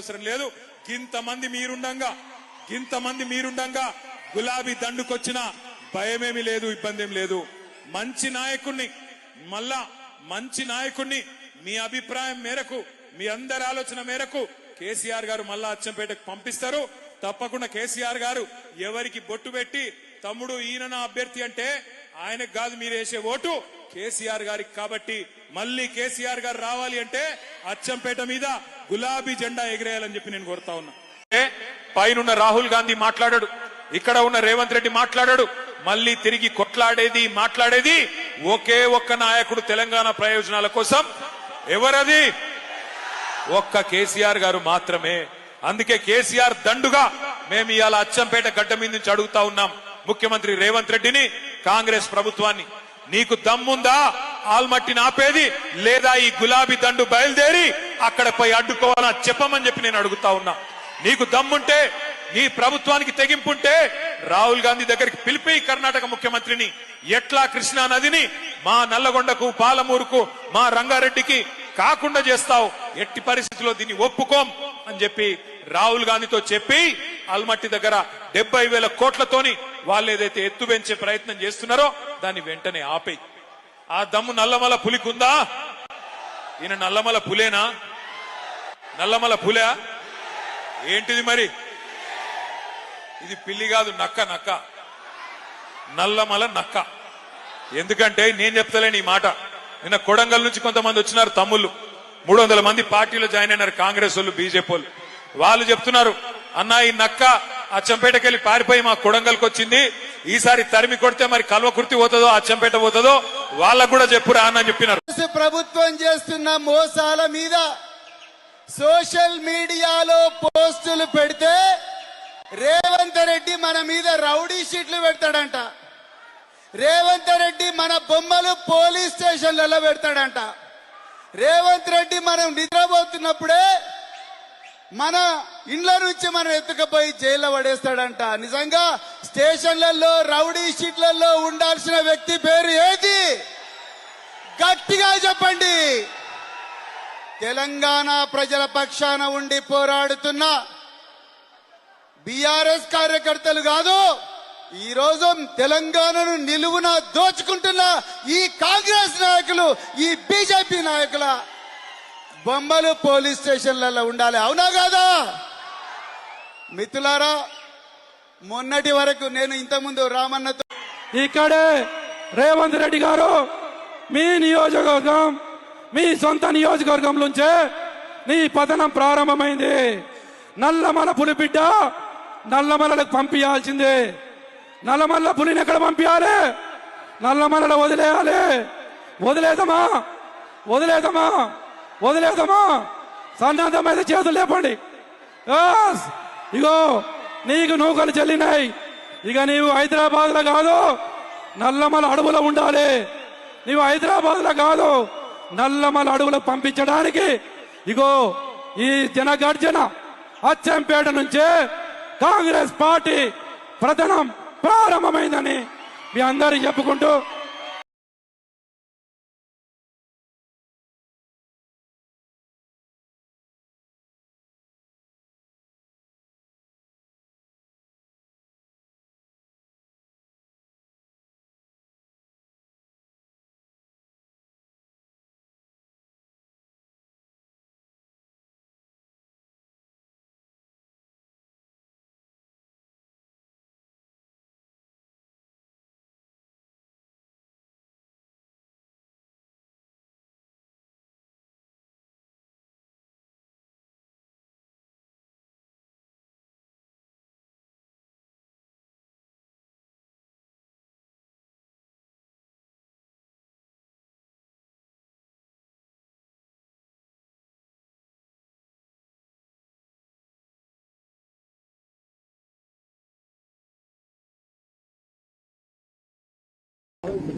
అవసరం లేదు. ఇంతమంది మీరుండంగా ఇంతమంది మీరుండంగా గులాబీ దండుకొచ్చిన భయమేమి లేదు ఇబ్బంది లేదు. మంచి నాయకుణ్ణి మళ్ళా మంచి నాయకుణ్ణి మీ అభిప్రాయం మేరకు మీ అందరి ఆలోచన మేరకు కేసీఆర్ గారు మళ్ళా అచ్చంపేటకు పంపిస్తారు. తప్పకుండా కేసీఆర్ గారు ఎవరికి బొట్టు పెట్టి తమ్ముడు ఈయన నా అభ్యర్థి అంటే ఆయనకు కాదు మీరు వేసే ఓటు కేసీఆర్ గారికి కాబట్టి మళ్ళీ కేసీఆర్ గారు రావాలి అంటే అచ్చంపేట మీద గులాబీ జెండా ఎగిరేయాలని చెప్పి నేను కోరుతా ఉన్నా. ఏ, పైనున్న రాహుల్ గాంధీ మాట్లాడాడు ఇక్కడ ఉన్న రేవంత్ రెడ్డి మాట్లాడాడు మళ్ళీ తిరిగి కొట్లాడేది మాట్లాడేది ఒకే ఒక్క నాయకుడు తెలంగాణ ప్రయోజనాల కోసం ఎవరది? ఒక్క కేసీఆర్ గారు మాత్రమే. అందుకే కేసీఆర్ దండుగా మేము ఇవాళ అచ్చంపేట గడ్డ మీద నుంచి అడుగుతా ఉన్నాం ముఖ్యమంత్రి రేవంత్ రెడ్డిని కాంగ్రెస్ ప్రభుత్వాన్ని. నీకు దమ్ముందా? ఆల్మట్టిని ఆపేది లేదా ఈ గులాబీ దండు బయలుదేరి అక్కడ పోయి అడ్డుకోవాలా చెప్పమని చెప్పి నేను అడుగుతా ఉన్నా. నీకు దమ్ముంటే నీ ప్రభుత్వానికి తెగింపుంటే రాహుల్ గాంధీ దగ్గరికి పిలిపి కర్ణాటక ముఖ్యమంత్రిని ఎట్లా కృష్ణా నదిని మా నల్లగొండకు పాలమూరుకు మా రంగారెడ్డికి కాకుండా చేస్తావు. ఎట్టి పరిస్థితుల్లో దీన్ని ఒప్పుకోం అని చెప్పి రాహుల్ గాంధీతో చెప్పి అల్మట్టి దగ్గర డెబ్బై వేల కోట్లతోని వాళ్ళు ఏదైతే ఎత్తు పెంచే ప్రయత్నం చేస్తున్నారో దాన్ని వెంటనే ఆపేయి. ఆ దమ్ము నల్లమల పులికుందా? ఈయన నల్లమల పులేనా? నల్లమల పులే? ఏంటిది మరి? ఇది పిల్లి కాదు నక్క నక్క. నల్లమల నక్క. ఎందుకంటే నేను చెప్తలేను ఈ మాట. నిన్న కొడంగల్ నుంచి కొంతమంది వచ్చినారు తమ్ముళ్ళు. మూడు వందల మంది పార్టీలో జాయిన్ అయినారు కాంగ్రెస్ వాళ్ళు బీజేపీ వాళ్ళు. వాళ్ళు చెప్తున్నారు అన్న ఈ నక్క అచ్చంపేటకి వెళ్ళి పారిపోయి మా కొడంగల్కి వచ్చింది. ఈసారి తరిమి కొడితే మరి కల్వకుర్తి పోతుందో అచ్చంపేట పోతుందో వాళ్ళకు కూడా చెప్పురా అన్న చెప్పినారు. ప్రభుత్వం చేస్తున్న మోసాల మీద సోషల్ మీడియాలో పోస్టులు పెడితే రేవంత్ రెడ్డి మన మీద రౌడీ షీట్లు పెడతాడంట. రేవంత్ రెడ్డి మన బొమ్మలు పోలీస్ స్టేషన్లలో పెడతాడంట. రేవంత్ రెడ్డి మనం నిద్రపోతున్నప్పుడే మన ఇండ్ల నుంచి మనం ఎత్తుకుపోయి జైల్లో పడేస్తాడంట. నిజంగా స్టేషన్లలో రౌడీ షీట్లలో ఉండాల్సిన వ్యక్తి పేరు ఏది? గట్టిగా చెప్పండి. తెలంగాణ ప్రజల పక్షాన ఉండి పోరాడుతున్న బీఆర్ఎస్ కార్యకర్తలు కాదు ఈరోజు తెలంగాణను నిలువున దోచుకుంటున్న ఈ కాంగ్రెస్ నాయకులు ఈ బీజేపీ నాయకుల బొమ్మలు పోలీస్ స్టేషన్లలో ఉండాలి. అవునా కాదా? మిత్రులారా మొన్నటి వరకు నేను ఇంతకుముందు రామన్నతో ఇక్కడే రేవంత్ రెడ్డి గారు మీ నియోజకవర్గం మీ సొంత నియోజకవర్గం నుంచే నీ పతనం ప్రారంభమైంది. నల్లమల పులి బిడ్డ నల్లమలకు పంపించాల్సిందే నల్లమల్ల పులిని ఎక్కడ పంపించాలి నల్లమలలో వదిలేయాలి. వదిలేదమా వదిలేదమా వదిలేదమా మీద చేతులు లేపండి. ఇగో నీకు నూకలు చెల్లినాయి. ఇక నీవు హైదరాబాద్లో కాదు నల్లమల అడవులో ఉండాలి. నీవు హైదరాబాద్లో కాదు నల్లమల అడవులు పంపించడానికి. ఇగో ఈ జనగర్జన అచ్చంపేట నుంచే కాంగ్రెస్ పార్టీ ప్రధానం ప్రారంభమైందని మీ అందరికి చెప్పుకుంటూ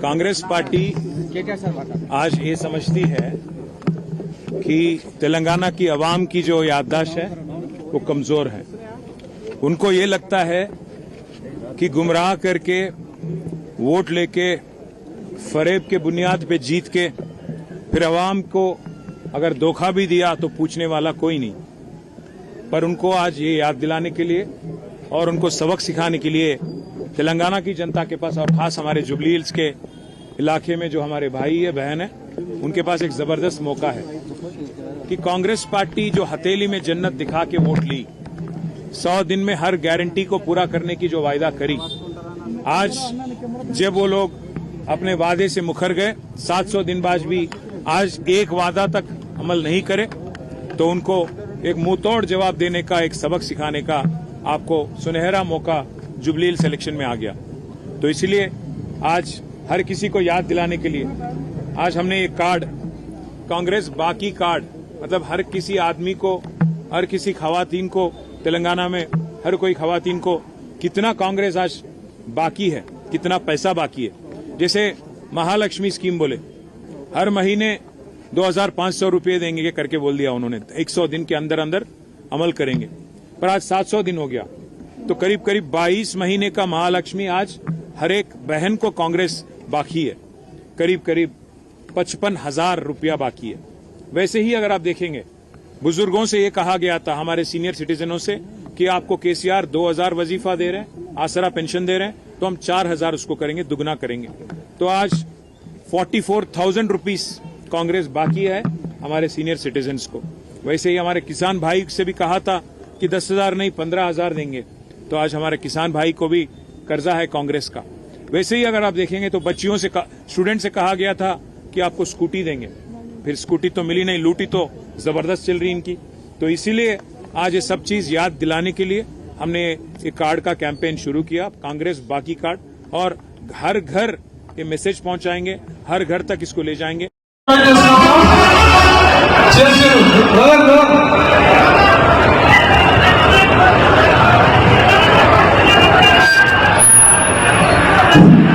कांग्रेस पार्टी आज ये समझती है कि तेलंगाना की आवाम की जो याददाश्त है, वो कमज़ोर है। उनको ये लगता है कि गुमराह करके वोट लेके, फरेब के बुनियाद पे जीत के, फिर आवाम को अगर धोखा भी दिया तो पूछने वाला कोई नहीं। पर उनको आज ये याद दिलाने के लिए और उनको सबक सिखाने के लिए तेलंगाना की जनता के पास, और खास हमारे जुबली हिल्स के इलाके में जो हमारे भाई है, बहन है, उनके पास एक ज़बरदस्त मौका है कि कांग्रेस पार्टी जो हथेली में जन्नत दिखा के वोट ली, सौ दिन में हर गारंटी को पूरा करने की जो वायदा करी, आज जब वो लोग अपने वादे से मुखर गए 700 दिन बाद भी आज एक वादा तक अमल नहीं करे तो उनको एक मुंहतोड़ जवाब देने का, एक सबक सिखाने का आपको सुनहरा मौका जुबलील सिलेक्शन में आ गया। तो इसलिए आज हर किसी को याद दिलाने के लिए आज हमने ये कार्ड कांग्रेस बाकी कार्ड मतलब हर किसी आदमी को, हर किसी खवातीन को, तेलंगाना में हर कोई खवातीन को कितना कांग्रेस आज बाकी है, कितना पैसा बाकी है। जैसे महालक्ष्मी स्कीम बोले, हर महीने 2500 रुपए देंगे करके बोल दिया उन्होंने 100 दिन के अंदर अंदर अमल करेंगे। पर आज 700 दिन हो गया। तो करीब करीब 22 महीने का महालक्ष्मी आज हर एक बहन को कांग्रेस बाकी है। करीब करीब पचपन हज़ार रुपया बाकी है। वैसे ही अगर आप देखेंगे बुज़ुर्गों से ये कहा गया था हमारे सीनियर सिटीजनों से कि आपको केसीआर 2000 वजीफा दे रहे हैं आसरा पेंशन दे रहे हैं तो हम 4000 उसको करेंगे दुगना करेंगे। तो आज 44,000 रुपीस कांग्रेस बाकी है हमारे सीनियर सिटीजन्स को। वैसे ही हमारे किसान भाई से भी कहा था कि दस हज़ार नहीं पंद्रह हज़ार देंगे। तो आज हमारे किसान भाई को भी कर्जा है कांग्रेस का। वैसे ही अगर आप देखेंगे तो बच्चियों से स्टूडेंट से कहा गया था कि आपको स्कूटी देंगे। फिर स्कूटी तो मिली नहीं, लूटी तो ज़बरदस्त चल रही इनकी। तो इसीलिए आज ये सब चीज़ याद दिलाने के लिए हमने ये कार्ड का कैंपेन शुरू किया, कांग्रेस बाकी कार्ड, और हर घर ये मैसेज पहुंचाएँगे, हर घर तक इसको ले जाएँगे। Yes!